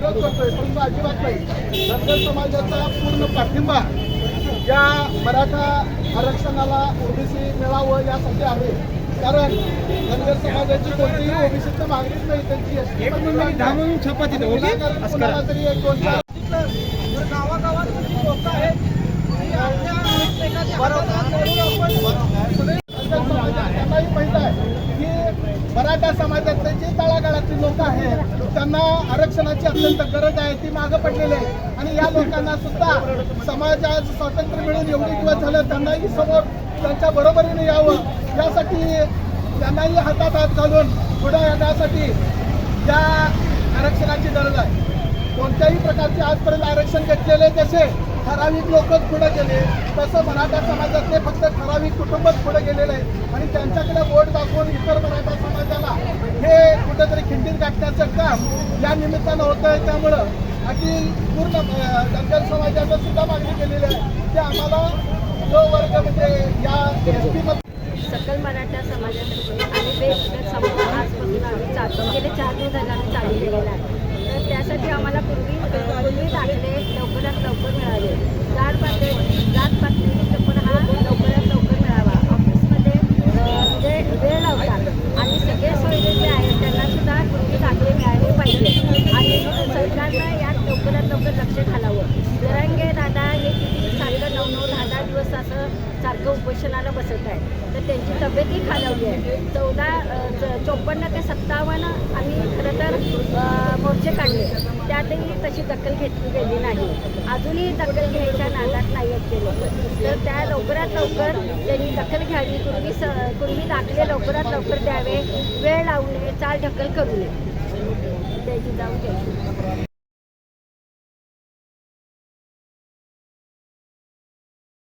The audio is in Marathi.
विरोध करतोय परंतु अजिबात नाही. धनगर समाजाचा पूर्ण पाठिंबा या मराठा आरक्षणाला ओबीसी मिळावं यासाठी आहे. कारण धनगर समाजाची कोणतीही ओबीसीची मागणीच नाही त्यांची कुणाला तरी एक दोन चार गावागावात लोक आहेत? त्यांनाही माहीत आहे की मराठा समाजातले जे तळागाळातले लोक आहेत त्यांना आरक्षणाची अत्यंत गरज आहे ती मागं पडलेली आहे. आणि या लोकांना सुद्धा समाजात स्वातंत्र्य मिळून एवढे दिवस झालं त्यांनाही समोर त्यांच्या बरोबरीने यावं. यासाठी त्यांनाही हातात हात घालून पुढे येण्यासाठी या आरक्षणाची गरज आहे. कोणत्याही प्रकारचे आजपर्यंत आरक्षण घेतलेले जसे ठराविक लोकच पुढे गेले तसं मराठा समाजातले फक्त ठराविक कुटुंबच पुढे गेलेले आहे आणि त्यांच्याकडे वोट दाखवून इतर मराठा समाजाला हे कुठेतरी करण्याचं काम या निमित्तानं होत आहे त्यामुळं अखिल पूर्ण धनगर समाजानं सुद्धा मागणी केलेली आहे की आम्हाला जो वर्ग म्हणजे या एसमध्ये सकल मराठा समाजातर्फे आणि वेगवेगळ्या समाज आजपासून आम्ही चालतो गेले चार दिवस झाले आम्ही चालू केलेला आहे तर त्यासाठी आम्हाला पूर्वी पूर्वी दाखले लवकरात लवकर मिळावे जात पातळी जात पातळीचे पण हा लवकरात लवकर मिळावा ऑफिसमध्ये अं, म्हणजे वेळ लावतात आणि सगळे सोयरे जे आहेत त्यांना सुद्धा पूर्वी दाखले मिळाले पाहिजे आणि सरकारनं यात लवकरात लवकर लक्ष घालावं. जरांगे दादा हे किती सारखं नऊ नऊ दहा दहा दिवस असं सारखं उपोषणाला बसत आहे तर त्यांची तब्येतही खालावली आहे. चौदा च- चोपन्न ते सत्तावन्न आम्ही खरं तर मोर्चे काढले. त्यातही तशी दखल घेतली गेली नाही. अजूनही दखल घ्यायच्या नादात नाही आहेत ते लोक. तर त्या लवकरात लवकर त्यांनी दखल घ्यावी पूर्वी स पूर्वी दाखले लवकरात लवकर द्यावे वेळ लावू नये चाल ढकल करू नये. त्याची जाऊ द्यायची